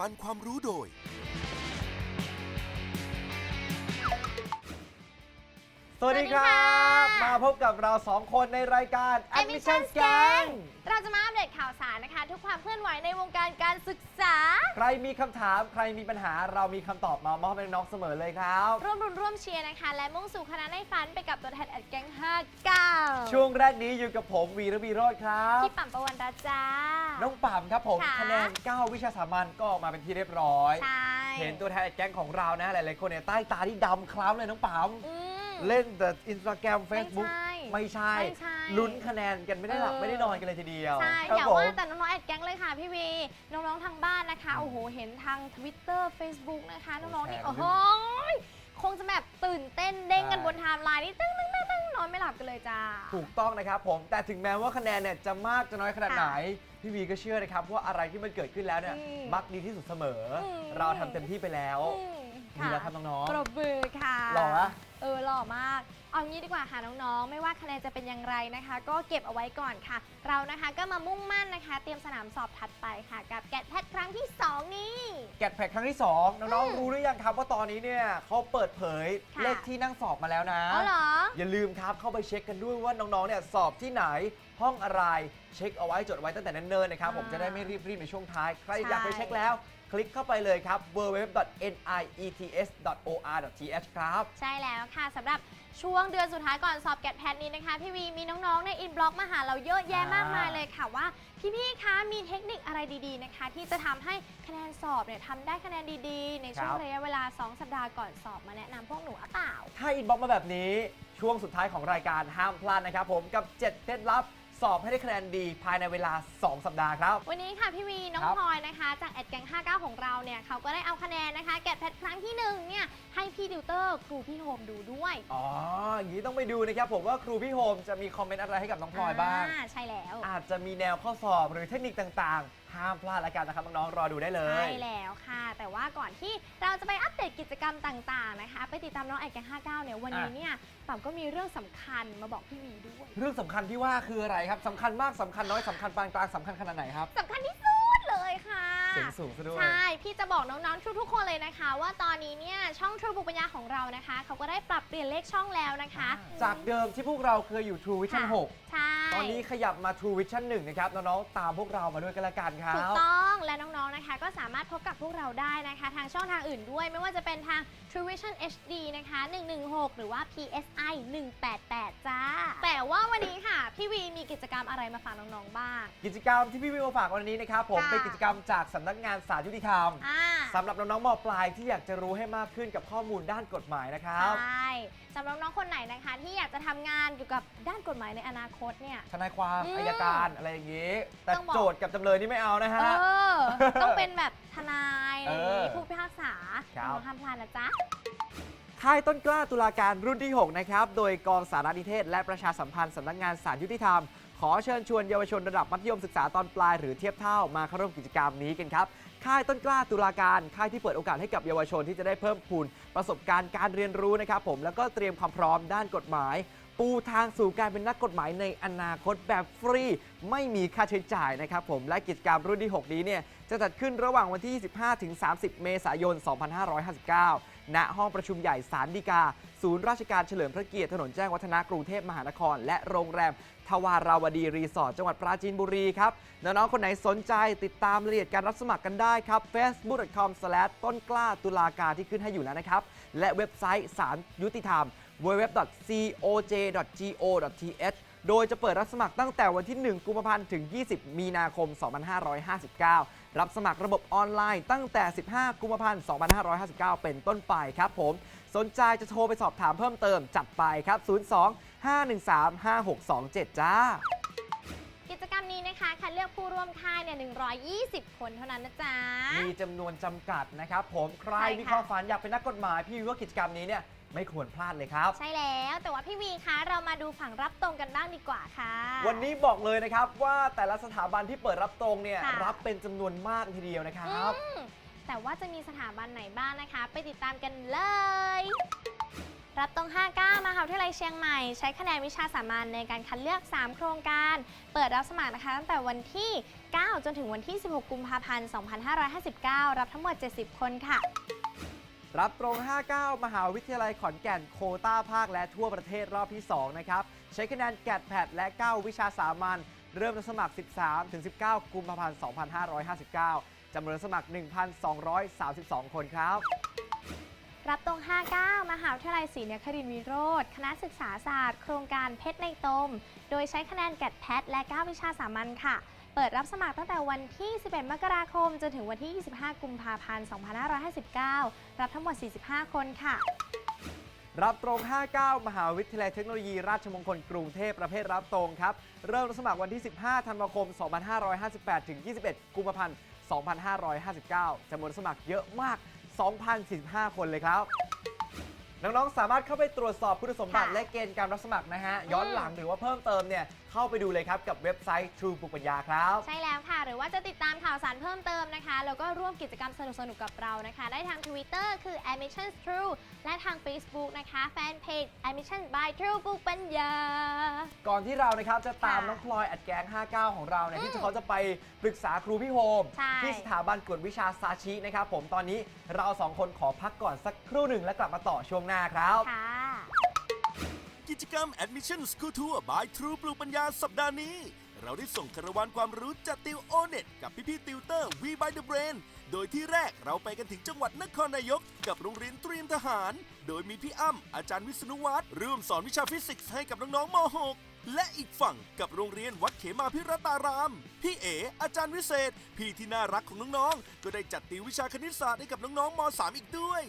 ปันความรู้โดย สวัสดีครับมาพบกับเราสองคนในรายการ Admission Gang เราจะมาอัปเดตข่าวสารนะคะ ทุกความเคลื่อนไหวในวงการการศึกษา ใครมีคำถามใครมีปัญหาเรามีคำตอบมามอบให้น้องเสมอเลยครับ ร่วมรุนร่วมเชียร์นะคะ และมุ่งสู่คณะในฝันไปกับตัวแทนแอดแก๊ง59ช่วงแรกนี้อยู่กับผมวีรวีโรจน์ครับ พี่ปั่มประวันรัตน์จ้า น้องป่ามครับผม ค่ะ คะแนน 9 วิชาสามัญก็ออกมาเป็นที่เรียบร้อย ใช่เห็นตัวแทนแก๊งของเรานะหลายๆคนเนี่ยใต้ตาที่ดำคล้ำเลยน้องป่าม อืม เล่นแต่อินสตาแกรมเฟซบุ๊กไม่ไม่ใช่ใช่ไม่ใช่ลุ้นคะแนนกันไม่ได้หลับเออ ไม่ได้นอนกันเลยทีเดียวใช่ครับอย่าผม ว่าแต่น้องๆแอดแก๊งเลยค่ะพี่วี น้องๆทางบ้านนะคะ โอ้โห เห็นทาง Twitter Facebook นะคะ น้องๆนี่แชร์กันโอ้โหคงจะแบบตื่นเต้นเด้งกันใช่ บนไทม์ไลน์นี่ตึ้งตึ้งตึ้งตึ้งนอนไม่หลับกันเลยจ้า ถูกต้องนะครับผมแต่ถึงแม้ว่าคะแนนเนี่ยจะมากจะน้อยขนาดค่ะไหน พี่วีก็เชื่อนะครับว่าอะไรที่มันเกิดขึ้นแล้วเนี่ยอืมมักดีที่สุดเสมออมเราทำเต็มที่ไปแล้ว อืม ดีแล้วครับน้องปรบมือค่ะหล่อปะ เออหล่อมาก เอางี้ดีกว่าค่ะน้องๆ ไม่ว่าคะแนนจะเป็นอย่างไรนะคะ ก็เก็บเอาไว้ก่อนค่ะ เรานะคะก็มามุ่งมั่นนะคะ เตรียมสนามสอบถัดไปค่ะ กับแกดแพทครั้งที่ 2 นี้ๆแกดแพคครั้งที่ 2 น้องอืมๆรู้หรือยังครับว่าตอนนี้เนี่ยเขาเปิดเผยค่ะ เลขที่นั่งสอบมาแล้วนะเอาเหรอ อย่าลืมครับเข้าไปเช็คกันด้วยว่าน้องๆเนี่ยสอบที่ไหน ห้องอะไรเช็คเอาไว้จดเอาไว้ตั้งแต่เนิ่นๆนะครับอ่าผมจะได้ไม่รีบๆในช่วงท้าย ใครใช่อยากไปเช็คแล้ว คลิกเข้าไปเลยครับ www.niets.or.th ครับ ใช่แล้วค่ะสำหรับช่วงเดือนสุดท้ายก่อนสอบแกดแพทนี้นะคะ พี่วีมีน้องๆ ในอินบล็อกมาหาเราเยอะแยะมากมายเลยค่ะว่า พี่ๆคะมีเทคนิคอะไรดีๆนะคะ ที่จะทำให้คะแนนสอบเนี่ยทำได้คะแนนดีๆ ในช่วงครับระยะเวลา 2 สัปดาห์ก่อนสอบมาแนะนำพวกหนูหรือเปล่าถ้าอินบ็อกมาแบบนี้ช่วงสุดท้ายของรายการห้ามพลาดนะครับผมกับ 7 เคล็ดลับ สอบให้ได้คะแนนดีภายในเวลา 2 สัปดาห์ครับ วันนี้ค่ะพี่วีน้องครับพลอยนะคะ จากแอดแกง59 ของเราเนี่ยเขาก็ได้เอาคะแนนนะคะแกดแพทครั้งที่หนึ่งเนี่ยให้พี่ดิวเตอร์ครูพี่โฮมดูด้วยอ๋ออย่างนี้ต้องไปดูนะครับผมว่าครูพี่โฮมจะมีคอมเมนต์อะไรให้กับน้องพลอยบ้าง อ่ใช่แล้ว อาจจะมีแนวข้อสอบหรือเทคนิคต่างๆ ห้ามพลาดแล้วกันนะครับน้องๆรอดูได้เลยใช่แล้วค่ะ แต่ว่าก่อนที่เราจะไปอัปเดตกิจกรรมต่างๆนะคะ ไปติดตามน้องแอดแกง59เนี่ยวันนี้อะ เนี่ยปั๊มก็มีเรื่องสำคัญมาบอกพี่วีด้วยเรื่องสำคัญที่ว่าคืออะไรครับสำคัญมากสำคัญน้อยสำคัญปานกลางสำคัญขนาดไหนครับสำคัญที่สุดเลยค่ะ เสียงสูงซะด้วย ใช่ พี่จะบอกน้องๆ ทุกๆ คนเลยนะคะ ว่าตอนนี้เนี่ยช่องทรูบุปัญญาของเรานะคะ เขาก็ได้ปรับเปลี่ยนเลขช่องแล้วนะคะจากเดิมที่พวกเราเคยอยู่ True Vision ค่ะ6ใช่ต อนนี้ขยับมา True Vision 1 นะครับ น้องๆ ตามพวกเรามาด้วยกันละกันครัถูกบ ต้องและน้องๆ นะคะ ก็สามารถพบกับพวกเราได้นะคะ ทางช่องทางอื่นด้วย ไม่ว่าจะเป็นทาง True Vision HD นะคะ 116 หรือว่า PSI 188 จ้า แต่ว่าวันนี้ค่ะ พี่วีมีกิจกรรมอะไรมาฝากน้องๆ บ้าง กิจกรรมที่พี่วิวมาฝากวันนี้นะครับ ผมค่ะ เป็นกิจกรรมจากสำนักงานศาลยุติธรรมอ่า สำหรับน้องๆมปลายที่อยากจะรู้ให้มากขึ้นกับข้อมูลด้านกฎหมายนะครับ ใช่สำหรับน้องคนไหนนะคะ ที่อยากจะทำงานเกี่ยวกับด้านกฎหมายในอนาคตเนี่ย ทนายความอืมอายการอะไรอย่างนี้ แต่ต้องบอก โจทย์กับจำเลยนี่ไม่เอานะเอฮะอต้องเป็นแบบทนายอะไรอย่างเอนี้อผู้พิพากษาครับ น้องห้ามพลาดนะจ๊ะ ค่ายต้นกล้าตุลาการรุ่นที่ 6 นะครับ โดยกองสารนิเทศ และประชาสัมพันธ์สำนักงานศาลยุติธรรม ขอเชิญชวนเยาวชนระดับมัธยมศึกษาตอนปลายหรือเทียบเท่ามาเข้าร่วมกิจกรรมนี้กันครับ ค่ายต้นกล้าตุลาการค่ายที่เปิดโอกาสให้กับเยาวชนที่จะได้เพิ่มพูนประสบการณ์การเรียนรู้นะครับผมแล้วก็เตรียมความพร้อมด้านกฎหมาย ปูทางสู่การเป็นนักกฎหมายในอนาคตแบบฟรี ไม่มีค่าใช้จ่ายนะครับผมและกิจกรรมรุ่นที่ 6 นี้เนี่ยจะจัดขึ้นระหว่างวันที่ 25ถึง30 เมษายน 2559 ณห้องประชุมใหญ่ศาลฎีกา ศูนย์ราชการเฉลิมพระเกียรติถนนแจ้งวัฒนะกรุงเทพมหานคร และโรงแรมทวาราวดีรีสอร์ทจังหวัดปราจีนบุรีครับน้องๆคนไหนสนใจติดตามรายละเอียดการรับสมัครกันได้ครับ facebook.com ต้นกล้าตุลาการที่ขึ้นให้อยู่แล้วนะครับและเว็บไซต์ศาลยุติธรรม www.coj.go.th โดยจะเปิดรับสมัครตั้งแต่วันที่ 1 กุมภาพันธ์ ถึง 20 มีนาคม 2559 รับสมัครระบบออนไลน์ตั้งแต่ 15 กุมภาพันธ์ 2559 เป็นต้นไปครับผม สนใจจะโทรไปสอบถามเพิ่มเติมจัดไปครับ 02 513 5627 จ้า กิจกรรมนี้นะคะคัดเลือกผู้ร่วมค่ายเนี่ย120 คนเท่านั้นนะจ๊ะ มีจำนวนจำกัดนะครับผม ใครใช่ค่ะ มีความฝันอยากเป็นนักกฎหมาย พี่วิวว่ากิจกรรมนี้เนี่ย ไม่ควรพลาดเลยครับ ใช่แล้วแต่ว่าพี่วีคะเรามาดูฝั่งรับตรงกันบ้างดีกว่าค่ะ วันนี้บอกเลยนะครับว่าแต่ละสถาบันที่เปิดรับตรงเนี่ยค่ะ รับเป็นจำนวนมากทีเดียวนะครับ อืมแต่ว่าจะมีสถาบันไหนบ้างนะคะ ไปติดตามกันเลย รับตรง 59มหาวิทยาลัยเชียงใหม่ ใช้คะแนนวิชาสามัญในการคัดเลือก 3 โครงการ เปิดรับสมัครนะคะตั้งแต่วันที่ 9 จนถึงวันที่ 16 กุมภาพันธ์ 2559 รับทั้งหมด 70 คนค่ะ รับตรง 59 มหาวิทยาลัยขอนแก่นโควต้าภาคและทั่วประเทศรอบที่ 2 นะครับ ใช้คะแนนแกดแพดและ 9 วิชาสามัญเริ่มรับสมัคร 13 ถึง 19 กุมภาพันธ์ 2559 จำนวนรับสมัคร 1,232 คนครับ รับตรง 59 มหาวิทยาลัยศรีนครินทรวิโรธคณะศึกษาศาสตร์ โครงการเพชรในตม โดยใช้คะแนนแกดแพทและ 9 วิชาสามัญค่ะเปิดรับสมัครตั้งแต่วันที่ 11 มกราคม จนถึงวันที่ 25 กุมภาพันธ์ 2559 รับทั้งหมด 45 คนค่ะ รับตรง 59 มหาวิทยาลัยเทคโนโลยีราชมงคลกรุงเทพประเภทรับตรงครับ เริ่มรับสมัครวันที่ 15 ธันวาคม 2558 ถึง 21 กุมภาพันธ์ 2559จำนวนสมัครเยอะมาก 2,045 คนเลยครับน้อง ๆ สามารถเข้าไปตรวจสอบคุณสมบัติค่ะและเกณฑ์การรับสมัครนะฮะ ย้อนอืมหลังหรือว่าเพิ่มเติมเนี่ยเข้าไปดูเลยครับกับเว็บไซต์ True ปุกปัญญาครับ ใช่แล้วค่ะ หรือว่าจะติดตามข่าวสารเพิ่มเติมนะคะ แล้วก็ร่วมกิจกรรมสนุกๆกับเรานะคะ ได้ทาง Twitter คือ admissions true และทาง Facebook นะคะแฟนเพจ admission by true ปุกปัญญา ก่อนที่เรานะครับจะตามค่ะน้องพลอยอัดแกง 59 ของเราเนี่ยอืมที่เขาจะไปปรึกษาครูพี่โฮม ใช่ ที่สถาบันกวดวิชาซาชินะครับผมตอนนี้เราสองคนขอพักก่อนสักครู่หนึ่งแล้วกลับมาต่อช่วงหน้าครับ ค่ะ กิจกรรม Admission School Tour by True ปลูกปัญญาสัปดาห์นี้ เราได้ส่งคาราวานความรู้จัดติวโอเน็ตกับพี่ๆติวเตอร์ V by the Brain โดยที่แรกเราไปกันถึงจังหวัดนครนายก กับโรงเรียนเตรียมทหาร โดยมีพี่อ้ำอาจารย์วิษณุวัฒน์ร่วมสอนวิชาฟิสิกส์ให้กับน้องๆม .6 และอีกฝั่งกับโรงเรียนวัดเขมาพิรตาราม พี่เออาจารย์วิเศษ พี่ที่น่ารักของน้องๆ ก็ได้จัดติววิชาคณิตศาสตร์ให้กับน้องๆม .3 อีกด้วย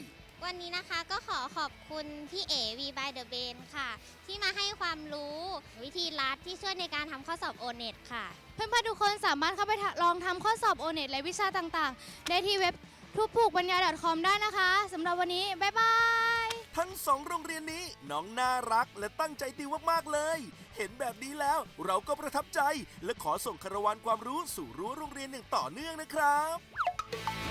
วันนี้นะคะก็ขอขอบคุณพี่เอวีบายเดอะเบนค่ะ ที่มาให้ความรู้วิธีลัดที่ช่วยในการทำข้อสอบโอเน็ตค่ะ เพื่อนๆทุกคนสามารถเข้าไปทะลองทำข้อสอบโอเน็ตและวิชาต่างๆ ได้ที่เว็บทุกผูกปัญญา .com ได้นะคะสำหรับวันนี้ บ๊ายบาย ทั้งสองโรงเรียนนี้น้องน่ารักและตั้งใจติวมากๆเลย เห็นแบบนี้แล้วเราก็ประทับใจ และขอส่งคารวานความรู้สู่รั้วโรงเรียนอย่างต่อเนื่องนะครับ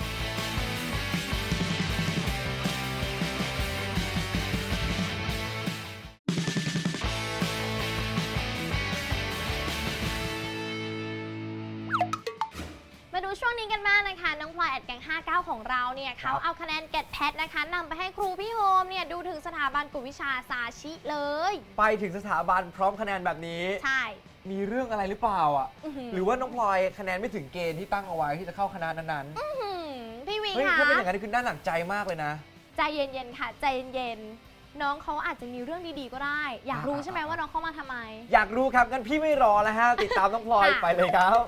ดูช่วงนี้กันบ้างนะคะ น้องพลอยแอดแกง59 ของเราเนี่ยครัเขาบเอาคะแนนเกตแพทนะคะนำไปให้ครูพี่โฮมเนี่ยดูถึงสถาบันกวดวิชาซาชิเลย ไปถึงสถาบันพร้อมคะแนนแบบนี้ ใช่ มีเรื่องอะไรหรือเปล่าอะ อื้อหือ หรือว่าน้องพลอยคะแนนไม่ถึงเกณฑ์ที่ตั้งเอาไว้ที่จะเข้าคณะนั้นอื้อหือพี่วิๆงเฮ้ยคะถ้าเป็นอย่างนั้นคือน่าหนักใจมากเลยนะ ใจเย็นๆค่ะ ใจเย็นๆน้องเขาอาจจะมีเรื่องดีๆก็ได้ อยากรู้ใช่ไหมว่าน้องเข้ามาทำไม อยากรู้ครับงั้นพี่ไม่รอแล้วฮะติดตามน้องพลอยค่ะ ไปเลยครับ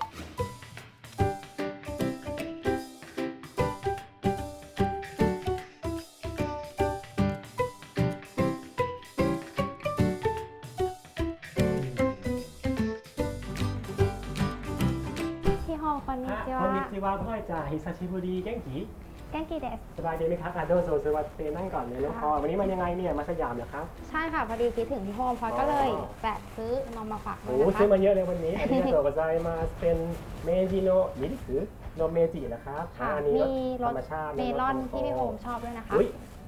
จ่าฮิซาชิบุรี元気แกงกีเดส สบายดีไหมครับอาโดโซสวัสดีนั่งก่อนเลยน้องพอวันนี้มายังไงเนี่ยมาสยามเหรอครับ ใช่ค่ะ พอดีคิดถึงพี่โฮมพลอยก็เลยแวะซื้อนมมาฝากด้โอ้วยโหนะซื้อคะมาเยอะเลยวันนี้อันนี้ก็โดกใจมาเป็นเมจิโนมิริสึนมเมจินะครับค่ะอันนี้มีรธรสรมชาติเมลอนรสที่พี่โฮมชอบด้วยนะคะ อุ้ย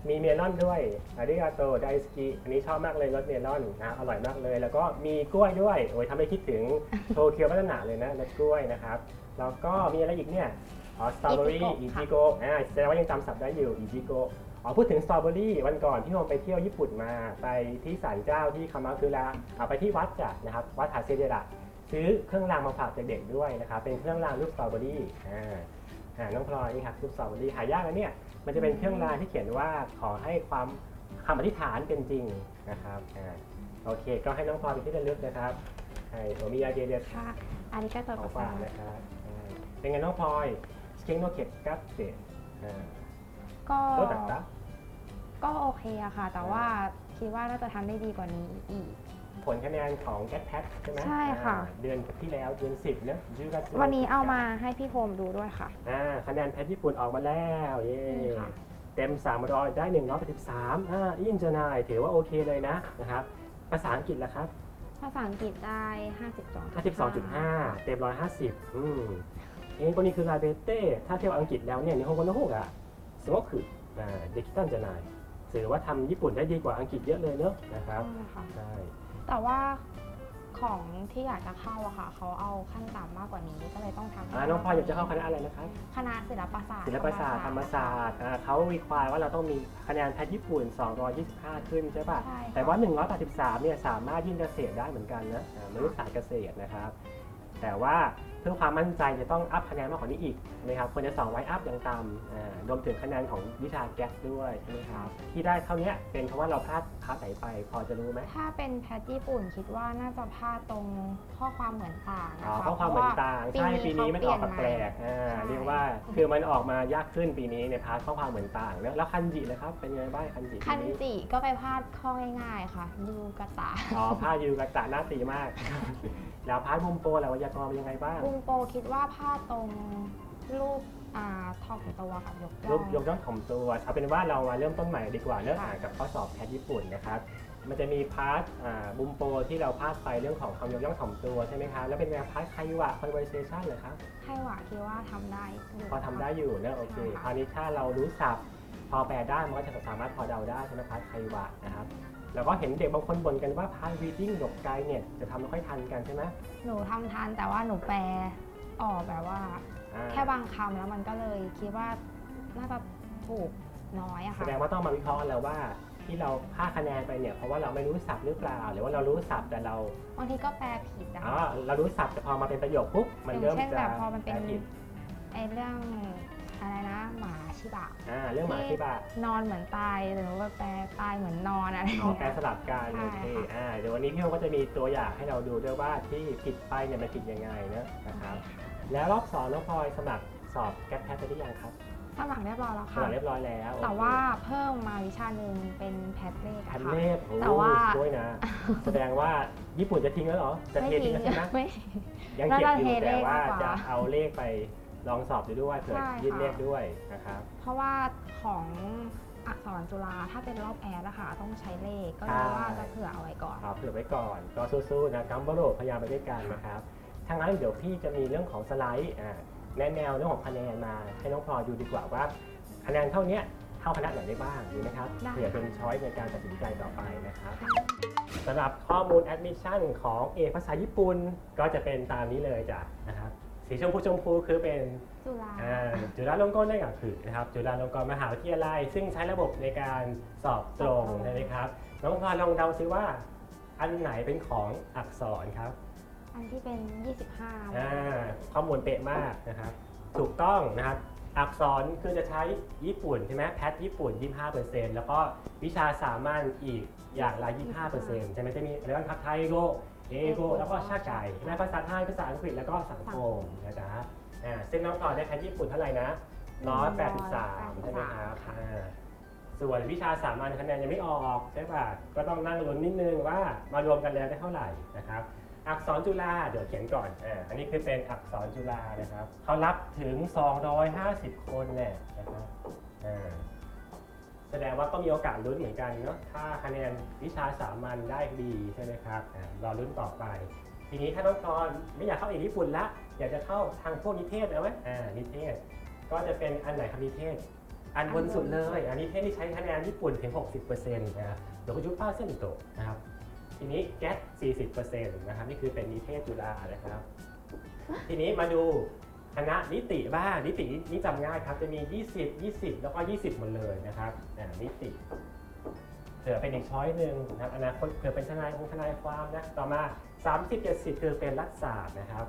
มีเมลอนด้วยอาริกาโตไดสกิอันนี้ชอบมากเลยรสเมลอนนะอร่อยมากเลย แล้วก็มีกล้วยด้วยโอ้ยทำให้คิดถึงโตเกียวพัฒนาเลยนะรสกล้วยนะครับแล้วก็มีอะไรอีกเนี่ย อ๋อสตรอเบอรี่อิอิจิจิโกะโกอ่าแสดงว่ายังจำศัพท์ได้อยู่อิจิโกะอ๋อพูดถึงสตรอเบอรี่วันก่อนพี่โฮมไปเที่ยวญี่ปุ่นมาไปที่ศาลเจ้าที่คามาคุระเอาไปที่วัดจ้ะนะครับวัดหาเซเดระซื้อเครื่องรางมาฝากเด็กๆด้วยนะครับเป็นเครื่องรางรูปสตรอเบอรี่อ่าอ่าน้องพลอยนี่ครับรูปสตรอเบอรี่หายากนะเนี่ยมันจะเป็นเครื่องรางที่เขียนว่าขอให้ความคำอธิษฐานเป็นจริงนะครับอ่าโอเค ก็ให้น้องพลอยเป็นที่ระลึกนะครับให้โอมิยาเดเดสค่ะอาริกาโตขอกังฝากนะครับอ่าเป็นไงน้องพลอย สเก่งโนเก็ตกัสเตะอ่าก็โตตัดตะก็โอเคอะค่ะ แต่ว่าคิดว่าน่าจะทำได้ดีกว่านี้อีก ผลคะแนนของแก t แพทใช่ไหมใช่ค่ะ อ่าเดือนที่แล้วเดือน10นะยูกัสวันนี้เอามาให้พี่โฮมดูด้วยค่ะ อ่าคะแนนแพทญี่ปุ่นออกมาแล้วเย้นี่ค่ะ เต็ม300ได้183อ่าอินเจนายถือว่าโอเคเลยนะนะครับภาษาอังกฤษล่ะครับ ภาษาอังกฤษได้ 52 52.5 เต็ม 150อืม เองคนนี้คือลาเบเต้ ถ้าเทียบอังกฤษแล้วเนี่ย日本語の方がすごくあできたんじゃないす ถือว่าทำญี่ปุ่นได้ดีกว่าอังกฤษเยอะเลยเนอะนะครับ ใช่ค่ะ ใช่ แต่ว่าของที่อยากจะเข้าอะค่ะ เขาเอาขั้นต่ำมากกว่านี้ก็เลยต้องทำ อ่าน้องพลอยอยากจะเข้าคณะอะไรนะครับ คณะศิลปศาสตร์ ศิลปศาสตร์ธรรมศาสตร์อ่าเขาวิควายว่าเราต้องมีคะแนนแพทย์ญี่ปุ่น 225 ขึ้นใช่ป่ะ ใช่ค่ะ แต่ว่า 183 เนี่ยสามารถยื่นเกษตรได้เหมือนกันนะอ่ามนุษยศาสตร์เกษตรนะครับ แต่ว่าเ พื่อความมั่นใจจะต้องอัพคะแนนมากกว่านี้อีกนะครับควรจะ200อัพอย่างต่ำอ่ารวมถึงคะแนนของวิชาแก๊สด้วยใช่ไหมครับที่ได้เท่าเนี้ยเป็นเพราะว่าเราพลาดพาร์ทไหนไป พอจะรู้ไหมถ้าเป็นแพทญี่ปุ่นคิดว่าน่าจะพลาดตรงข้อความเหมือนต่างอ๋นะอคะเพราะความเหมือนต่างใช่ปีนี้มันออกเขาแปลกๆอ่าใช่เรียกว่าคือมันออกมายากขึ้นปีนี้ในพาร์ทข้อความเหมือนต่าง แล้วแล้วคันจิเลยครับเป็นไงบ้างคันจิคันปีนี้จิก็ไปพลาดข้อง่ายๆค่ะยูกะตะอ๋อผ้ายูกะตะหน้าตีมาก แล้วพาร์ทมุมโปรแล้ววยากรณ์เป็นยังไงบ้างบุงโปคิดว่าพลาดตรงรูปอ่าท็อปตัวกับยกย่รูอปงยกย่องถ่อมตัวเอาเป็นว่าเรามาเริ่มต้นใหม่ดีกว่าเริ่มค่ะอ่านกับข้อสอบแพทย์ญี่ปุ่นนะครับมันจะมีพาร์ทอ่าบุมโปรที่เราพลาดไปเรื่องของคำยกย่องถ่อมตัวใช่ไหมครับแล้วเป็นแนวพาร์ทไควะ conversation เลยครับ ให้หวาคิดว่าทำได้ยู่พอทำได้อยู่นะโอเคใช่ค่ะคราวนี้ถ้าเรารู้ศัพท์พอแปลได้มันก็จะสามารถพอเดาได้ใช่ไหมพาร์ทไควะนะครับ แล้วก็เห็นเด็กบางคนบ่นกันว่าพาร์ท reading ดกไกลเนี่ยจะทำไม่ค่อยทันกันใช่ไหมหนูทำทันแต่ว่าหนูแปลออกแบบว่า อ่าแค่บางคำแล้วมันก็เลยคิดว่าน่าจะถูกน้อยอะแสค่ะ ดงว่าต้องมาวิเคราะห์กันแล้วว่าที่เราพลาดคะแนนไปเนี่ยเพราะว่าเราไม่รู้ศัพท์หรือเปล่า หรือว่าเรารู้ศัพท์แต่เราบางทีก็แปลผิดอะอ๋อเรารู้ศัพท์แต่พอมาเป็นประโยคปุ๊บมันอย่างเริ่มเช่นจะแบบพอมันเป็นแปลผิดไอเรื่อง อะไรนะ หมาชิบะอ่าเรื่องหมาที่บะนอนเหมือนตายหรือว่าแปลตายเหมือนนอนอะไรออ๋อย่างแปลเงี้ย สลับกันใช่โอเคค่ะ อ่าเดี๋ยววันนี้พี่โอก็จะมีตัวอย่างให้เราดูด้วยว่าที่ผิดไปเนี่ยมันผิดยังไงนะนะครับแล้วรอบสองน้องพลอยสมัครสอบแก t แพทไปหรือยังครับสมัครเรียบร้อยแล้วสค่ะ มัครเรียบร้อยแล้วแต่ว่าเพิ่มมาวิชาหนึ่งเป็นแพทเลขแพอะทค่ะ เลขโอ้แต่ว่าด้วยนะ แสดงว่าญี่ปุ่นจะทิ้งแล้วเหรอจะเททิ้งแล้วใช่ไหมไม่ ยังเก็บอยู่น่าจะเทเลแต่ขว่าากกว่า จะเอาเลขไป ลองสอบดูด้วยเผื่อใช่ยื่นค่ะเลขด้วยนะครับ เพราะว่าของอักษรจุฬาถ้าเป็นรอบแอร์นะคะต้องใช้เลขก็เลยว่าจะเผื่อเอาไว้ก่อน เอาเผื่อไว้ก่อนก็สู้ๆนะกัมบโรพยายามไปด้วยกันนะครับทางนั้นเดี๋ยวพี่จะมีเรื่องของสไลด์อ่าแนะแนวเรื่องของคะแนนมาให้น้องพลอยดูดีกว่าว่าคะแนนเท่าเนี้ยเข้าคณะไหนได้บ้างดีไหมครับได้ เผื่อเป็นช้อยในการตัดสินใจต่อไปนะครับสำหรับข้อมูลแอดมิชชั่นของเอกภาษาญี่ปุ่นก็จะเป็นตามนี้เลยจ้ะนะครับ สีชมพูชมพูคือเป็นจุฬาอ่าจุฬาลงกรณ์ได้กับคือนะครับจุฬาลงกรณ์มหาวิทยาลัย ซึ่งใช้ระบบในการสอบตรงใช่ไหมครับน้องพลอยลองเดาซิว่า อันไหนเป็นของอักษรครับอันที่เป็น 25อ่าข้อมูลเป๊ะมากนะครับ ถูกต้องนะครับอักษรคือจะใช้ญี่ปุ่นใช่ไหมแพทญี่ปุ่น 25%แล้วก็วิชาสามัญอีกอย่างละ 25%ใช่ไหมจะมีเรื่องครับไทยโก เอโกแล้วก็ชาติไก่ใช่ไหมภาษาไทยภาษาอังกฤษแล้วก็สังคมนะจ๊ะอ่าซึ่งน้องพลอยได้แพทญี่ปุ่นเท่าไหร่นะ183ใช่ไหมครับอ่าส่วนวิชาสามัญคะแนนยังไม่ออกใช่ป่ะก็ต้องนั่งลุ้นนิดนึงว่ามารวมกันแล้วได้เท่าไหร่นะครับ อักษรจุฬาเดี๋ยวเขียนก่อนอ่าอันนี้คือเป็นอักษรจุฬานะครับเขารับถึง 250 คนเนี่ยนะครับอ่าแส ดงว่าก็มีโอกาสลุ้นเหมือนกันเนาะถ้าคะแนนวิชาสามัญได้ดีใช่ไหมครับอ่ารอลุ้นต่อไป ทีนี้ถ้าน้องกรไม่อยากเข้าเอกญี่ปุ่นละ อยากจะเข้าทางพวกนิเทศเอาไหมอ่านิเทศ ก็จะเป็นอันไหนครับนิเทศ อันบนสุดเลยอันนิเทศที่ใช้คะแนนญี่ปุ่นถึง 60%นะครับโดยยุป้าเส้นโตะนะครับทีนี้แก๊ส40%นะครับนี่คือเป็นนิเทศจุฬานะครับ ทีนี้มาดู คณะนิติบ้างนิตินี่จำง่ายครับจะมี 20 20 แล้วก็ 20 หมดเลยนะครับอ่านิติเผื่อเป็นอีกช้อยหนึ่งนะครับอนาคตเผื่อเป็นทนายคงทนายความนะต่อมา 30 70 คือเป็นรัฐศาสตร์นะครับ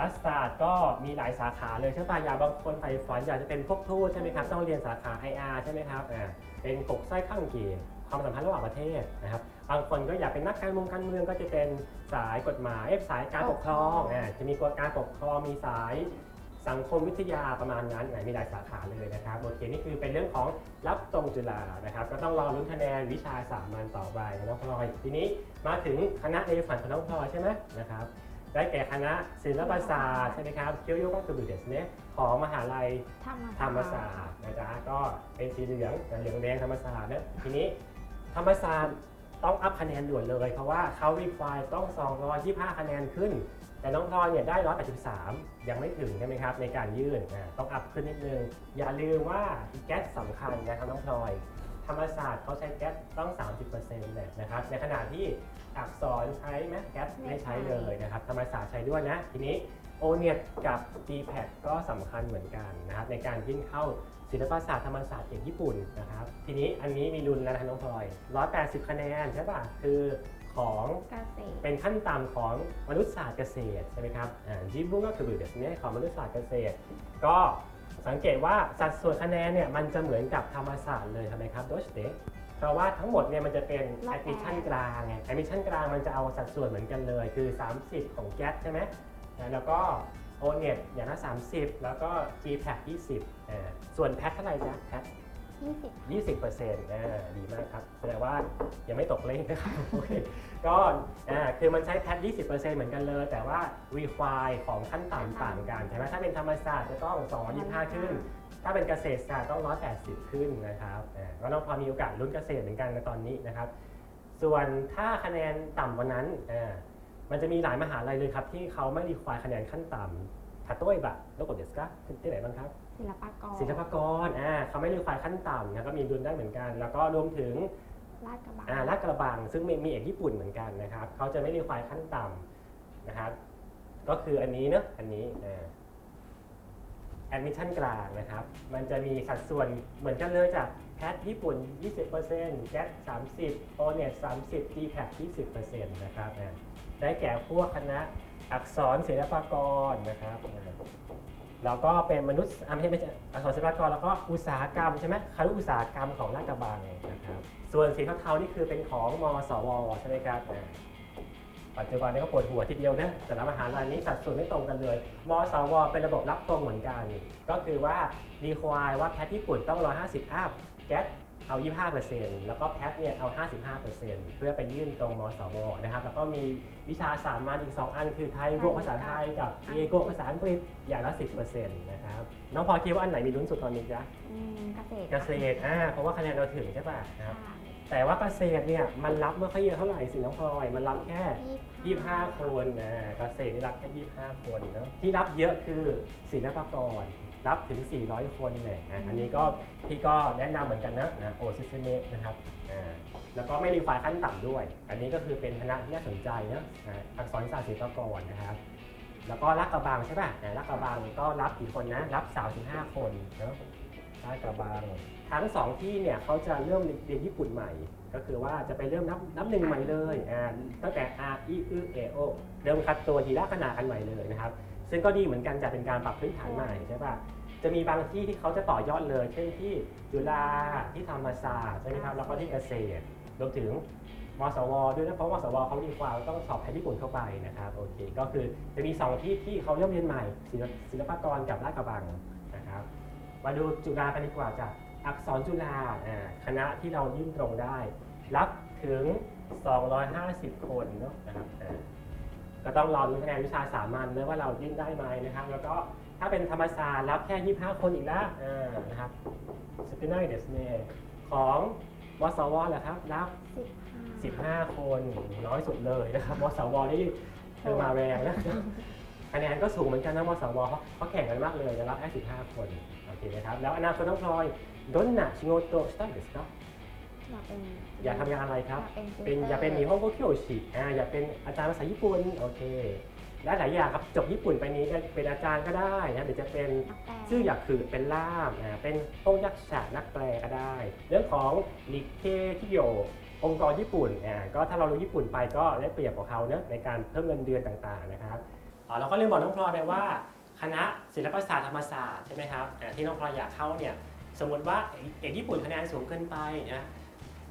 รัฐศาสตร์ก็มีหลายสาขาเลยใช่ป่ะอยาบางคนใฝ่ฝันอยากจะเป็นพวกทูตใช่ไหมครับต้องเรียนสาขา IR ใช่ไหมครับอ่าเป็นกกไส้ข้างเกียความสัมพันธ์ระหว่างประเทศนะครับ บางคนก็อยากเป็นนักการเมืองการเมืองก็จะเป็นสายกฎหมายเอ้ยสายการปกครองอ่าจะมีกฎการปกครองมีสายสังคมวิทยาประมาณนั้นอ่ามีหลายสาขาเลยนะครับโอเคนี่คือเป็นเรื่องของรับตรงจุฬานะครับ ก็ต้องรอลุ้นคะแนนวิชาสามัญต่อไปนะน้องพลอยทีนี้มาถึงคณะในฝันของน้องพลอยใช่ไหมนะครับได้แก่คณะศิลปศาสตร์ใช่ไหมครับเคียวโยก็คือบุเดสเนของมหาลัยธรรมธรรมศาสตร์นะจ๊ะก็เป็นสีเหลืองเหลืองแดงธรรมศาสตร์นะทีนี้ธรรมศาสตร์ ต้องอัพคะแนนด่วนเลย เพราะว่าเขารีควายต้อง 225 คะแนนขึ้น แต่น้องพลอยเนี่ยได้ 183 ยังไม่ถึงใช่ไหมครับ ในการยื่นต้องอัพขึ้นนิดนึง อย่าลืมว่าแก๊สสำคัญนะครับน้องพลอย ธรรมศาสตร์เขาใช้แก๊สต้อง 30%เลยนะครับ ในขณะที่อักษรใช้ไหมแก๊สไม่ใช้เลยนะครับ ธรรมศาสตร์ใช้ด้วยนะ ทีนี้โอเนียกับ GPAC ก็สำคัญเหมือนกันนะครับในการยื่นเข้า ศิลปศาสตร์ธรรมศาสตร์เอกญี่ปุ่นนะครับ ทีนี้อันนี้มีรุนแล้วนะน้องพลอย 180 คะแนนใช่ป่ะ คือของเกษตรเป็นขั้นต่ำของมนุษยศาสตร์เกษตรใช่ไหมครับจิบุก็คือเดสเนี่ยของมนุษยศาสตร์เกษตร ก็สังเกตว่าสัดส่วนคะแนนเนี่ยมันจะเหมือนกับธรรมศาสตร์เลยทำไมครับโดชเดเพราะว่าทั้งหมดเนี่ยมันจะเป็นรอบแอแปดดมิชชั่นกลางไงแอดมิชชั่นกลางมันจะเอาสัดส่วนเหมือนกันเลย คือ 30 ของแก๊สใช่ไหมนะแล้วก็โอเน็ตอย่างละ30 แล้วก็ G p a c 20 ส่วนแพทเท่าไหร่จ๊ะแพทยี่สิบยี่สิบเปอร์เซ็นต์ดีมากครับแสดงว่ายังไม่ตกเลขนะครับโอเคก็คือมันใช้แพทยี่สิบเปอร์เซ็นต์เหมือนกันเลย แต่ว่า require ของขั้นต่ำต่างกันใช่ไหมถ้าเป็นธรรมศาสตร์จะต้องสองยี่ห้าขึ้น ถ้าเป็นเกษตรศาสตร์ต้องร้อยแปดสิบขึ้นนะครับก็น้องพอมีโอกาสลุ้นเกษตรเหมือนกันในตอนนี้นะครับ ส่วนถ้าคะแนนต่ำกว่านั้นมันจะมีหลายมหาลัยเลยครับที่เขาไม่รีควายคะแนนขั้นต่ำถ้าต้วยแบบแล้วกดเดสก้าที่ไหนบ้างครับ ศิลปากรศิลปากรอ่าเขาไม่รีควายขั้นต่ำนะก็มีดุลได้เหมือนกัน แล้วก็รวมถึงลาดกระบังอ่าลาดกระบัง ซึ่งมีมีเอกญี่ปุ่นเหมือนกันนะครับเขาจะไม่รีควายขั้นต่ำนะครับ ก็คืออันนี้เนอะอันนี้แอดมิชชั่นกลางนะครับ มันจะมีสัดส่วนเหมือนกันเลยจากแพทญี่ปุ่น 20%แก๊ส30โอเน็ต30 g p a c 20%นะครับอ่าได้แก่พวกคณะอักษรศิลปากรนะครับอ่า แล้วก็เป็นมนุษย์อะไม่ใช่ไม่ใช่อักษรศิลปากรแล้วก็อุตสาหกรรมใช่ไหมคารุอุตสาหกรรมของลาดกระบังนะครับส่วนสีเทาๆนี่คือเป็นของมสวใช่ไหมครับปัจจุบันนี้ก็ปวดหัวทีเดียวนะแต่ละมหาลัยนี้สัดส่วนไม่ตรงกันเลย มสว เป็นระบบรับตรงเหมือนกัน ก็คือว่ารีควายว่าแพทญี่ปุ่นต้อง 150 อัพแก๊ส เอา 25%แล้วก็แพทเนี่ยเอา 55%เพื่อไปยื่นตรงมสวนะครับ แล้วก็มีวิชาสามัญอีก 2 อัน คือไทยบวกภาษาไทยกับเอกบวกภาษาอังกฤษอย่างละ 10%นะครับน้องพอคิดว่าอันไหนมีลุ้นสุดตอนนี้จ๊ะอืมเกษตรเกษตรอ่าเพราะว่าคะแนนเราถึงใช่ป่ะนะครับค่ะแต่ว่าเกษตรเนี่ยมันรับไม่ค่อยเยอะเท่าไหร่สิน้องพลอยมันรับแค่ยี่สิบ25 คนนะเกษตรนี่รับแค่ 25 คนเนอะที่รับเยอะคือศิลปากร รับถึง 400 คนเลยนะอันนี้ก็พี่ก็แนะนำเหมือนกันนะนะโอซิสเนนะครับอ่าแล้วก็ไม่รีควายขั้นต่ำด้วย อันนี้ก็คือเป็นคณะที่น่าสนใจเนอะนะอักษรศาสตร์ศิลปากรนะครับ แล้วก็รักกระบังใช่ป่ะอ่ารักกระบังก็รับกี่คนนะรับ 35 คนเนอะรักกระบังทั้งสองที่เนี่ยเขาจะเริ่มเรียนญี่ปุ่นใหม่ ก็คือว่าจะไปเริ่มนับนับหนึ่งใหม่เลยอ่าตั้งแต่ R E U A O เริ่มคัดตัวทีละขนาดกันใหม่เลยนะครับ ซึ่งก็ดีเหมือนกันจะเป็นการปรับพื้นฐานใหม่ใช่ป่ะจะมีบางที่ที่เขาจะต่อยอดเลย เช่นที่จุฬาที่ธรรมศาสตร์ใช่ไหมครับแล้วก็ที่เกษตรรวมถึงมสว ด้วยนะเพราะมสวเขาดีกว่าต้องสอบแพทย์ญี่ปุ่นเข้าไปนะครับโอเคก็คือจะมี 2 ที่ที่เขาเริ่มเรียนใหม่ศิลปศิลปากรกับราชกระบังนะครับมาดูจุฬากันดีกว่าจากอักษรจุฬาคณะที่เรายื่นตรงได้ รับถึง 250 คนเนาะนะครับ ก็ต้องรอดูคะแนนวิชาสามัญนะว่าเรายื่นได้ไหมนะครับ แล้วก็ถ้าเป็นธรรมศาสตร์รับแค่ 25 คนอีกแล้วนะครับสปินเนอร์เดสเน่ของวสวแหละครับรับ 15 คนน้อยสุดเลยนะครับวสวนี่คือมาแรงนะคะแนนก็สูงเหมือนกันนะวสวเขาแข่งกันมากเลยจะรับแค่15 คนโอเคนะครับแล้วอนาคตต้องพลอยดนหนาชิโงโตสตันเดสเน่ อยากเป็นอยากทำงานอะไรครับอยากเป็นอยากเป็นนิฮงโกเคียวชิอ่าอยากเป็นอาจารย์ภาษาญี่ปุ่นโอเคและหลายอย่างครับจบญี่ปุ่นไปนี้ก็เป็นอาจารย์ก็ได้นะหรือจะเป็นนักแปลชื่ออยากคือเป็นล่ามอ่าเป็นพงยักษ์ฉะนักแปลก็ได้ เรื่องของนิเคคิโยองค์กรญี่ปุ่นอ่าก็ถ้าเรารู้ญี่ปุ่นไปก็ได้เปรียบกว่าเขาเนอะในการเพิ่มเงินเดือนต่างๆนะครับอ๋อเราก็เรียนบอกน้องพลอยไปว่า คณะศิลปศาสตร์ธรรมศาสตร์ใช่ไหมครับอ่าที่น้องพลอยอยากเข้าเนี่ยสมมติว่าเอกญี่ปุ่นคะแนนสูงเกินไปนะ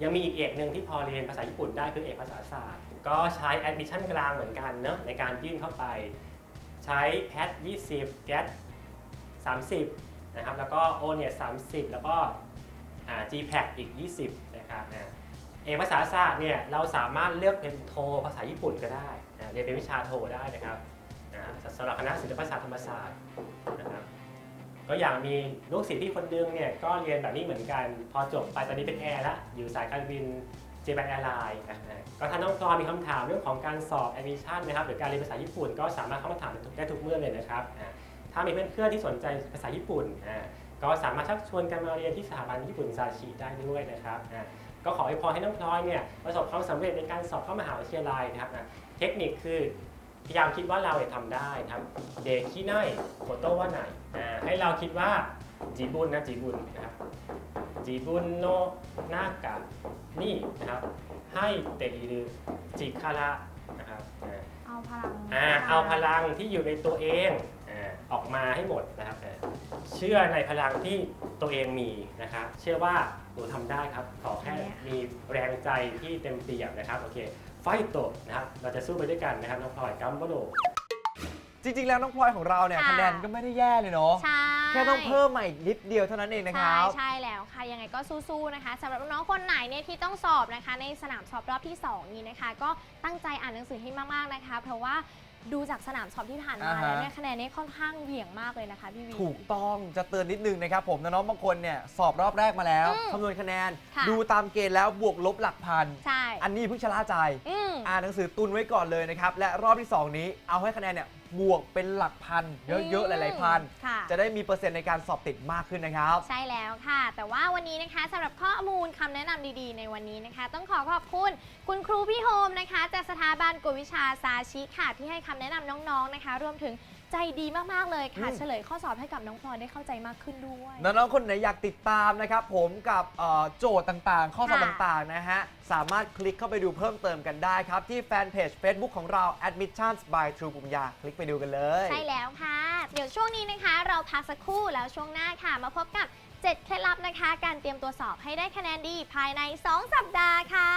ยังมีอีกเอกหนึ่งที่พอเรียนภาษาญี่ปุ่นได้คือเอกภาษาศาสตร์ ก็ใช้แอดมิชชั่นกลางเหมือนกันเนอะในการยื่นเข้าไป ใช้แพท20แก๊ส30นะครับแล้วก็โอเนีย30แล้วก็อ่า GPAC อีก 20นะครับอ่าเอกภาษาศาสตร์เนี่ยเราสามารถเลือกเป็นโทภาษาญี่ปุ่นก็ได้อ่าเรียนเป็นวิชาโทได้นะครับอ่าสำหรับคณะศิลปศาสตร์ธรรมศาสตร์นะครับ ก็อย่างมีลูกศิษย์ที่คนดึงเนี่ยก็เรียนแบบนี้เหมือนกัน พอจบไปตอนนี้เป็นแอร์ละอยู่สายการบินเจแปนแอร์ไลน์ก็ถ้าน้องพลอยมีคำถามเรื่องของการสอบแอดมิชชั่นนะครับหรือการเรียนภาษาญี่ปุ่น ก็สามารถเข้ามาถามได้ทุกเมื่อเลยนะครับถ้ามีเพื่อนๆที่สนใจภาษาญี่ปุ่นก็สามารถชักชวนกันมาเรียนที่สถาบันญี่ปุ่นซาชิได้ด้วยนะครับก็ขอให้พรให้น้องพลอยเนี่ยประสบความสำเร็จในการสอบเข้ามหาวิทยาลัยนะครับเทคนิคคือ พยายามคิดว่าเราเนี่ยทำได้นะครับเดคิไนโคโตะว่าไหนอะให้เราคิดว่าจีบุนนะจีบุนนะครับจีบุนโนนากะนี่นะครับ ให้เตอิรุจิคาระนะครับอะเอาพลังอ่าเอาพลังที่อยู่ในตัวเองอาออกมาให้หมดนะครับอ่าเชื่อในพลังที่ตัวเองมีนะครับ เชื่อว่าหนูทำได้ครับ ขอแค่มีแรงใจที่เต็มเปี่ยมนะครับ โอเค ไฟโตะนะครับเราจะสู้ไปด้วยกันนะครับน้องพลอยกัมบโดจริงๆ แล้วน้องพลอยของเราเนี่ยค่ะ คะแนนก็ไม่ได้แย่เลยเนาะ ใช่แค่ต้องเพิ่มมาอีกนิดเดียวเท่านั้นเองนะครับใช่ใช่แล้วค่ะ ยังไงก็สู้ๆนะคะสำหรับน้องๆคนไหนเนี่ยที่ต้องสอบนะคะ ในสนามสอบรอบที่ 2 นี้นะคะ ก็ตั้งใจอ่านหนังสือให้มากๆนะคะ เพราะว่า ดูจากสนามสอบที่ผ่านมาอ่าฮะ แล้วเนี่ยคะแนนเนี่ยค่อนข้างเหวี่ยงมากเลยนะคะพี่วี ถูกต้องจะเตือนนิดนึงนะครับผมน้องๆบางคนเนี่ยสอบรอบแรกมาแล้วอืมคำนวณคะแนน ค่ะ ดูตามเกณฑ์แล้วบวกลบหลักพัน ใช่อันนี้เพิ่งชะล่าใจ อืม อ่านหนังสือตุนไว้ก่อนเลยนะครับ และรอบที่ 2 นี้เอาให้คะแนนเนี่ย บวกเป็นหลักพัน เยอะๆ หลายๆพัน ค่ะ จะได้มีเปอร์เซ็นต์ในการสอบติดมากขึ้นนะครับ ใช่แล้วค่ะ แต่ว่าวันนี้นะคะสำหรับข้อมูลคำแนะนำดีๆ ในวันนี้นะคะ ต้องขอขอบคุณคุณครูพี่โฮมนะคะ จากสถาบันกวดวิชาซาชิค่ะ ที่ให้คำแนะนำน้องๆนะคะ รวมถึง ใจดีมาก ๆ เลยค่ะ อืม เฉลยข้อสอบให้กับน้องพลอยได้เข้าใจมากขึ้นด้วย น้องๆ คนไหนอยากติดตามนะครับผมกับเอ่อโจทย์ต่างๆ ข้อสอบค่ะต่างๆ นะฮะ สามารถคลิกเข้าไปดูเพิ่มเติมกันได้ครับ ที่แฟนเพจ Facebook ของเรา Admissions by True ปุญญา คลิกไปดูกันเลย ใช่แล้วค่ะ เดี๋ยวช่วงนี้นะคะ เราพักสักครู่แล้วช่วงหน้าค่ะ มาพบกับ 7 เคล็ดลับนะคะ การเตรียมตัวสอบให้ได้คะแนนดีภายใน 2 สัปดาห์ค่ะ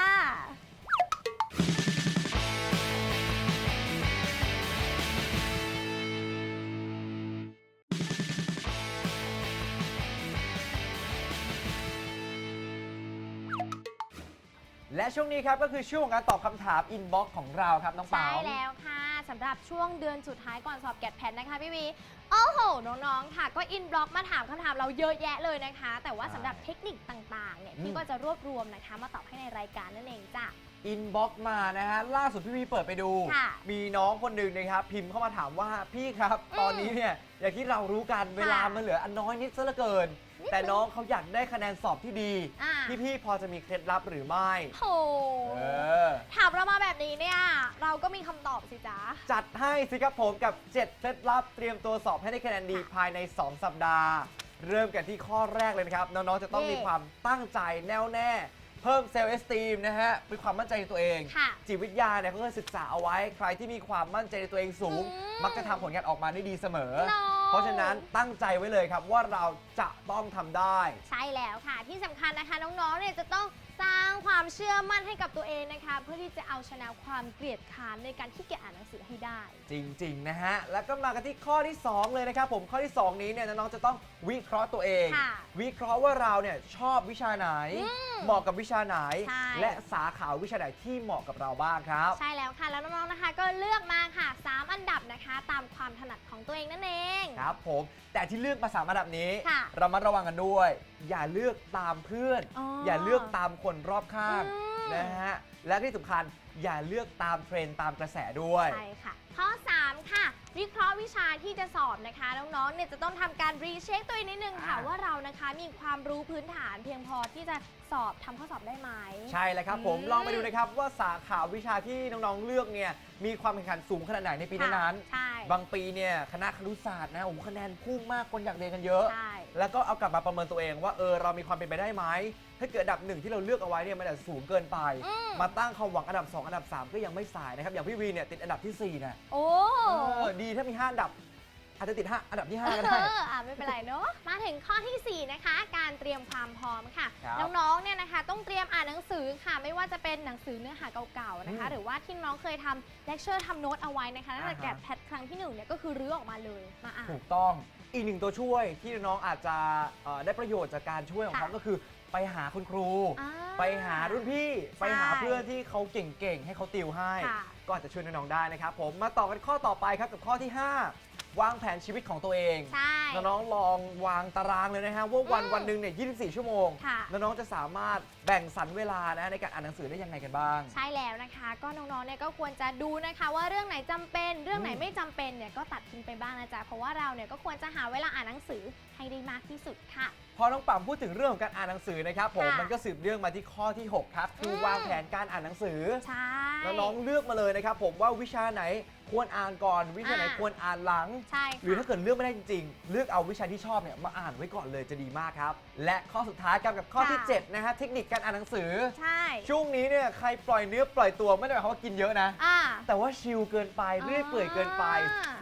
และช่วงนี้ครับก็คือช่วงของการตอบคำถาม inbox ของเราครับน้องเปา ใช่แล้วค่ะสำหรับช่วงเดือนสุดท้ายก่อนสอบแกดแพทนะคะพี่วีโอ้โหน้องๆค่ะ ก็อินบล็อกมาถามคำถามเราเยอะแยะเลยนะคะ แต่ว่าสำหรับเทคนิคต่างๆเนี่ยอืมพี่ก็จะรวบรวมนะคะมาตอบให้ในรายการนั่นเองจ้ะ อินบ็อกมานะฮะล่าสุดพี่วีเปิดไปดู ค่ะมีน้องคนหนึ่งนะครับ พิมพ์เข้ามาถามว่าพี่ครับ อืมตอนนี้เนี่ยอย่างที่เรารู้กันเวลามันเหลืออันน้อยนิดซะเหลือเกินนิด แต่น้องเขาอยากได้คะแนนสอบที่ดี อ่า พี่ๆพอจะมีเคล็ดลับหรือไม่ โหเออ ถามเรามาแบบนี้เนี่ย เราก็มีคำตอบสิจ๊ะ จัดให้สิครับผมกับ 7 เคล็ดลับเตรียมตัวสอบให้ได้คะแนนดีภายใน 2 สัปดาห์ เริ่มกันที่ข้อแรกเลยนะครับ น้อง ๆ จะต้องเย่มีความตั้งใจแน่วแน่ เพิ่มเซลล์เอสตีมนะฮะมีความมั่นใจในตัวเอง ค่ะจิตวิทยาเนี่ยเขาเคยศึกษาเอาไว้ ใครที่มีความมั่นใจในตัวเองสูง อืมมักจะทำผลงานออกมาได้ดีเสมอน้องเพราะฉะนั้นตั้งใจไว้เลยครับว่าเรา จะต้องทำได้ ใช่แล้วค่ะที่สำคัญนะคะน้องๆเนี่ยจะต้องสร้างความเชื่อมั่นให้กับตัวเองนะคะ เพื่อที่จะเอาชนะความเกลียดค้านในการที่เกียจอ่านหนังสือให้ได้ จริง ๆ นะฮะ แล้วก็มากันที่ข้อที่ 2 เลยนะครับผมข้อที่ 2 นี้เนี่ยน้องๆจะต้องวิเคราะห์ตัวเอง ค่ะวิเคราะห์ว่าเราเนี่ยชอบวิชาไหน เหมาะกับวิชาไหน ใช่ และสาขาวิชาไหนที่เหมาะกับเราบ้างครับ ใช่แล้วค่ะ แล้วน้องๆนะคะ ก็เลือกมาค่ะ 3 อันดับนะคะ ตามความถนัดของตัวเองนั่นเอง ครับผมแต่ที่เลือกมาสามอันดับนี้ ค่ะเรามาระวังกันด้วย อย่าเลือกตามเพื่อน อ๋อออย่าเลือกตามคนรอบข้างอืม นะฮะและที่สำคัญอย่าเลือกตามเทรนด์ตามกระแสด้วย ใช่ค่ะ ข้อ 3 ค่ะ วิเคราะห์วิชาที่จะสอบนะคะ น้องๆเนี่ยจะต้องทำการรีเช็คตัวเองนิดนึงค่ะ อ่า ว่าเรานะคะมีความรู้พื้นฐานเพียงพอที่จะสอบทำข้อสอบได้ไหม ใช่แล้วครับผมอืม ลองไปดูนะครับว่าสาขาวิชาที่น้องๆเลือกเนี่ยมีความแข่งขันสูงขนาดไหนในปีนั้นใช่ๆบางปีเนี่ยคณะครุศาสตร์นะโอ้โหคะแนนพุ่งมากคนอยากเรียนกันเยอะ ใช่ แล้วก็เอากลับมาประเมินตัวเองว่าเออเรามีความเป็นไปได้ไหมถ้าเกิดอันดับหนึ่งที่เราเลือกเอาไว้เนี่ยมันอาจจะสูงเกินไป อืม มาตั้งความหวังอันดับ2 อันดับ 3 ก็ยังไม่สายนะครับ อย่างพี่วีเนี่ยติดอันดับที่ 4 นะโอ้เออดีถ้ามี 5 อันดับ อาจจะติด 5 อันดับที่ 5 ก็เอได้ออะไม่เป็นไรเนาะมาถึงข้อทีสี่ 4 นะคะ การเตรียมความพร้อมค่ะ ครับน้องๆ เนี่ยนะคะ ต้องเตรียมอ่านหนังสือค่ะ ไม่ว่าจะเป็นหนังสือเนื้อหาเก่าๆ นะคะ อืมหรือว่าที่น้องเคยทำเลคเชอร์ทำโน้ตเอาไว้นะคะตั้งแต่อ่าฮะ แกะแพทครั้งที่หนึ่งเนี่ยก็คือรื้อออกมาเลยมาอ่าน ถูกต้อง อีกหนึ่งตัวช่วยที่น้องๆอาจจะเอ่อได้ประโยชน์จากการช่วยของค่ะเขาก็คือ ไปหาคุณครู อ่าไปหารุ่นพี่ใช่ไปหาเพื่อนที่เขาเก่งๆ ให้เขาติวให้ ค่ะ ก็อาจจะช่วยน้องๆได้นะครับผมมาต่อกันข้อต่อไปครับกับข้อที่ 5 วางแผนชีวิตของตัวเองใช่ น้องๆลองวางตารางเลยนะฮะว่าวันอืมวันหนึ่งเนี่ย 24 ชั่วโมง ค่ะ น้องๆจะสามารถแบ่งสรรเวลานะในการอ่านหนังสือได้ยังไงกันบ้าง ใช่แล้วนะคะ ก็น้องๆเนี่ยก็ควรจะดูนะคะ ว่าเรื่องไหนจำเป็นเรื่องไหนอืม ไม่จำเป็นเนี่ยก็ตัดทิ้งไปบ้างนะจ๊ะเพราะว่าเราเนี่ยก็ควรจะหาเวลาอ่านหนังสือให้ได้มากที่สุดค่ะพ อน้องปั๊มพูดถึงเรื่องของการอ่านหนังสือนะครับผมค่ะ มันก็สืบเรื่องมาที่ข้อที่ 6 ครับ คืออมวางแผนการอ่านหนังสือ ใช่ แล้วน้องเลือกมาเลยนะครับผมว่าวิชาไหนควรอ่านก่อน วิชาไหนอ่า ควรอ่านหลัง ใช่ค่ะ หรือถ้าเกิดเลือกไม่ได้จริงๆ เลือกเอาวิชาที่ชอบเนี่ยมาอ่านไว้ก่อนเลยจะดีมากครับ และข้อสุดท้ายครับกับข้อที่ค่ะ7นะฮะเทคนิคการอ่านหนังสือ ใช่ช่วงนี้เนี่ยใครปล่อยเนื้อปล่อยตัวไม่ได้หมายความว่ากินเยอะนะ อ่า แต่ว่าชิลเกินไปอ่าเรื่อยเปื่อยเกินไป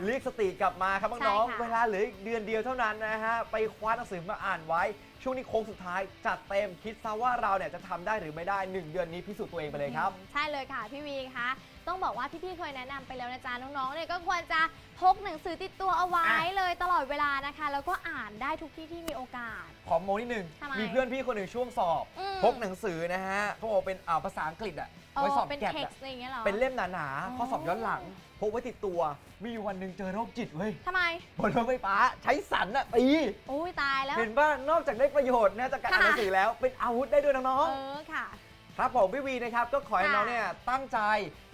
เรียกสติกลับมาครับน้องใช่ค่ะๆเวลาเหลืออีกเดือนเดียวเท่านั้นนะฮะไปคว้าหนังสือมาอ่านไว้ช่วงนี้โค้งสุดท้ายจัดเต็มคิดซะว่าเราเนี่ยจะทำได้หรือไม่ได้หนึ่งเดือนนี้พิสูจน์ตัวเองไปเลยครับ ใช่เลยค่ะพี่วีคะ ต้องบอกว่าพี่ๆเคยแนะนำไปแล้วนะจ๊ะน้องๆเนี่ยก็ควรจะพกหนังสือติดตัวเอาไว้อะ เลยตลอดเวลานะคะ แล้วก็อ่านได้ทุกที่ที่มีโอกาส ขอโมนิดนึงทำไมมีเพื่อนพี่คนหนึ่งช่วงสอบอืม พกหนังสือนะฮะเขาบอกเป็นอ่าภาษาอังกฤษอะไว้สอบเป็นแกดเท็กอะซ์อะไรอย่างเงี้ยเหรอ เป็นเล่มหนาอ๋อ ๆข้อสอบย้อนหลัง พกไว้ติดตัว มีอยู่วันหนึ่งเจอโรคจิตเว้ยทำไม บนรถไฟฟ้าใช้สันอะตีโอ้ยตายแล้ว เห็นป่ะนอกจากได้ประโยชน์นะจากการอ่านหนังสือแล้วเป็นอาวุธได้ด้วยน้องเออค่ะๆ ครับผมพี่วีนะครับก็ขอให้ค่ะน้องเนี่ยตั้งใจ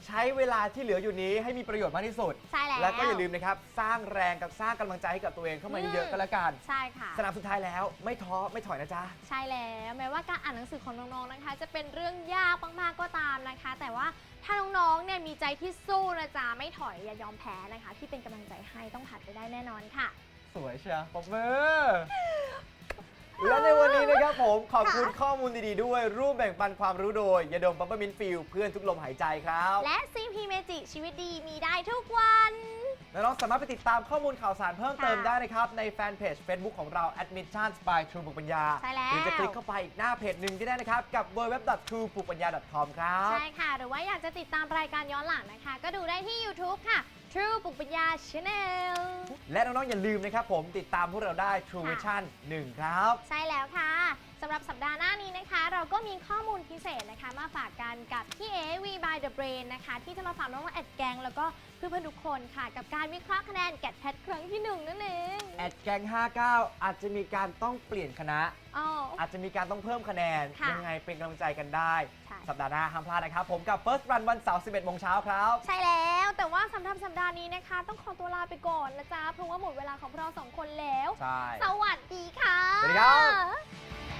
ใช้เวลาที่เหลืออยู่นี้ให้มีประโยชน์มากที่สุด ใช่แล้วแล้วก็อย่าลืมนะครับสร้างแรงกับสร้างกำลังใจให้กับตัวเองเข้ามาเยอะๆก็แล้วกัน ใช่ค่ะ สนามสุดท้ายแล้วไม่ท้อไม่ถอยนะจ๊ะ ใช่แล้วแม้ว่าการอ่านหนังสือของน้องๆนะคะ จะเป็นเรื่องยากมากๆก็ตามนะคะ แต่ว่าถ้าน้องๆเนี่ยมีใจที่สู้นะจ๊ะไม่ถอยอย่ายอมแพ้นะคะ ที่เป็นกำลังใจให้ต้องผ่านไปได้แน่นอนค่ะ สวยเชียวปรบมือ และในวันนี้นะครับผมขอบคุณข้อมูลดีๆด้วย รูปแบ่งปันความรู้โดยยาดมปัปเปอร์มินฟิลเพื่อนทุกลมหายใจครับ และ CP Magic ชีวิตดีมีได้ทุกวันและน้องสามารถไปติดตามข้อมูลข่าวสารเพิ่มเติมค่ะได้นะครับ ในแฟนเพจ Facebook ของเรา Admissions by True ปุกปัญญาใช่แล้ว หรือจะคลิกเข้าไปอีกหน้าเพจหนึ่งที่ได้นะครับ กับ w w w t r u e p u k p a n y a c o m ครับ ใช่ค่ะ หรือว่าอยากจะติดตามรายการย้อนหลังนะคะ ก็ดูได้ที่ YouTube ค่ะ True ปุกปัญญา Channel และน้องๆอย่าลืมนะครับผมติดตามพวกเราได้ True ค่ะ Vision 1 ครับ ใช่แล้วค่ะสำหรับสัปดาห์หน้านี้นะคะ เราก็มีข้อมูลพิเศษนะคะ มาฝากกันกับพี่เอ V by the Brain นะคะ ที่จะมาฝากน้องๆแอดแกงแล้วก็เพื่อนๆทุกคนค่ะ กับการวิเคราะห์คะแนนแกดแพทครั้งที่หนึ่งนั่นเองแอดแกง59 อาจจะมีการต้องเปลี่ยนคณะ อ๋อ อาจจะมีการต้องเพิ่มคะแนน ค่ะยังไงเป็นกำลังใจกันได้ ใช่ สัปดาห์หน้าห้ามพลาดนะครับ ผมกับ First Run วันเสาร์11โมงเช้าครับ ใช่แล้วแต่ว่าสำหรับสัปดาห์นี้นะคะ ต้องขอตัวลาไปก่อนนะจ๊ะเพราะว่าหมดเวลาของพวกเราสองคนแล้ว ใช่ สวัสดีค่ะ สวัสดีครับ